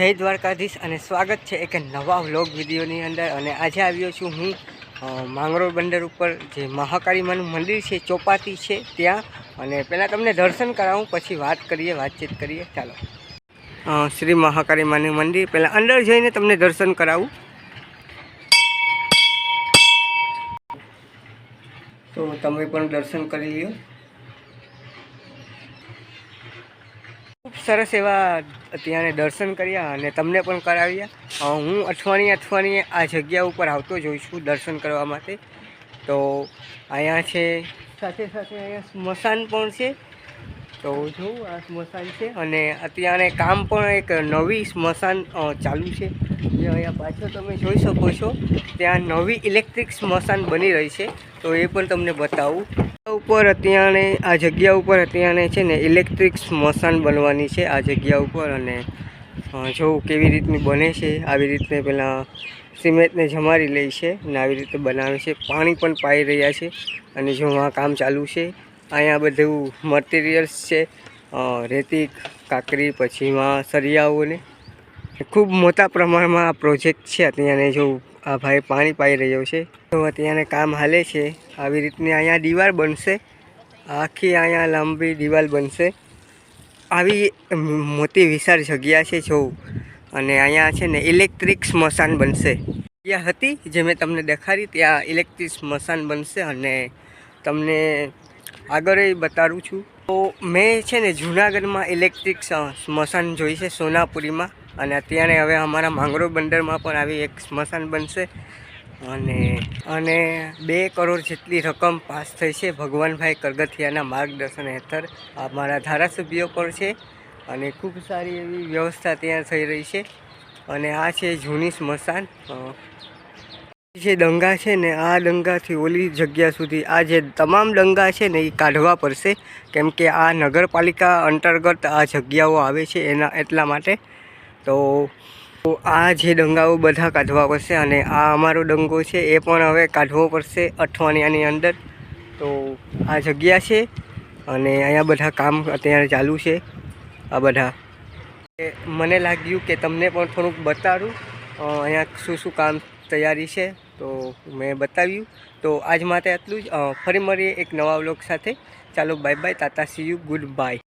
જય દ્વારકાધીશ અને સ્વાગત છે એક નવા વ્લોગ વિડીયોની અંદર. અને આજે આવ્યો છું હું માંગરોળ બંદર ઉપર, જે મહાકાળી માનું મંદિર છે, ચોપાટી છે ત્યાં. અને પહેલાં તમને દર્શન કરાવું, પછી વાત કરીએ, વાતચીત કરીએ. ચાલો. શ્રી મહાકાળી માનું મંદિર. પહેલાં અંદર જઈને તમને દર્શન કરાવું. તો તમે પણ દર્શન કરી લ્યો. સરસ એવા અત્યારે દર્શન કર્યા અને તમને પણ કરાવ્યા. હું અઠવાડિયે અઠવાડિયે આ જગ્યા ઉપર આવતો જ છું દર્શન કરવા માટે. તો અહીંયા છે, સાથે સાથે અહીંયા સ્મશાન પણ છે. તો જોઉં આ સ્મશાન છે. અને અત્યારે કામ પણ એક નવી સ્મશાન ચાલુ છે. જે અહીંયા પાછળ તમે જોઈ શકો છો, ત્યાં નવી ઇલેક્ટ્રિક સ્મશાન બની રહી છે. તો એ પણ તમને બતાવું. ઉપર અત્યારે, આ જગ્યા ઉપર અત્યારે છે ને ઇલેક્ટ્રિક સ્મશાન બનવાની છે આ જગ્યા ઉપર. અને જોઉં કેવી રીતની બને છે, આવી રીતે પહેલાં સિમેન્ટને જમારી લે છે અને આવી રીતે બનાવે છે. પાણી પણ પાઈ રહ્યા છે. અને જો આ કામ ચાલુ છે અહીંયા બધું મટીરિયલ્સ છે. રેતી, કાકરી, પછીમાં સરિયાઓને. ખૂબ મોટા પ્રમાણમાં આ પ્રોજેક્ટ છે. અત્યારે જો આ ભાઈ પાણી પાઈ રહ્યો છે. તો અત્યારે કામ હાલે છે. આવી રીતની અહીંયા દીવાલ બનશે. આખી અહીંયા લાંબી દિવાલ બનશે. આવી મોટી વિશાળ જગ્યા છે જો. અને અહીંયા છે ને ઇલેક્ટ્રિક સ્મશાન બનશે. જગ્યા હતી જે મેં તમને દેખાડી. ત્યાં ઇલેક્ટ્રિક સ્મશાન બનશે અને તમને આગળ એ બતાડું છું. તો મેં છે ને જૂનાગઢમાં ઇલેક્ટ્રિક સ્મશાન જોઈ છે, સોનાપુરીમાં. અને અત્યારે હવે અમારા માંગરો બંદરમાં પણ આવી એક સ્મશાન બનશે. અને અને બે કરોડ જેટલી રકમ પાસ થઈ છે ભગવાનભાઈ કરગથિયાના માર્ગદર્શન હેઠળ. અમારા ધારાસભ્યો પણ છે અને ખૂબ સારી એવી વ્યવસ્થા ત્યાં થઈ રહી છે. અને આ છે જૂની સ્મશાન. જે દંગા છે ને, આ દંગાથી ઓલી જગ્યા સુધી આ જે તમામ દંગા છે ને, એ કાઢવા પડશે. કેમ કે આ નગરપાલિકા અંતર્ગત આ જગ્યાઓ આવે છે એના, એટલા માટે. તો આ જે દંગાઓ બધા કાઢવા પડશે અને આ અમારો દંગો છે એ પણ હવે કાઢવો પડશે અઠવાડિયાની અંદર. તો આ જગ્યા છે અને અહીંયા બધા કામ અત્યારે ચાલુ છે, આ બધા. મને લાગ્યું કે તમને પણ થોડુંક બતાડું અહીંયા શું શું કામ તૈયારી છે, તો મેં બતાવ્યું. તો આજ માટે આટલું જ. ફરી મળીએ એક નવા વ્લોગ સાથે. ચાલો bye bye ta-ta see you goodbye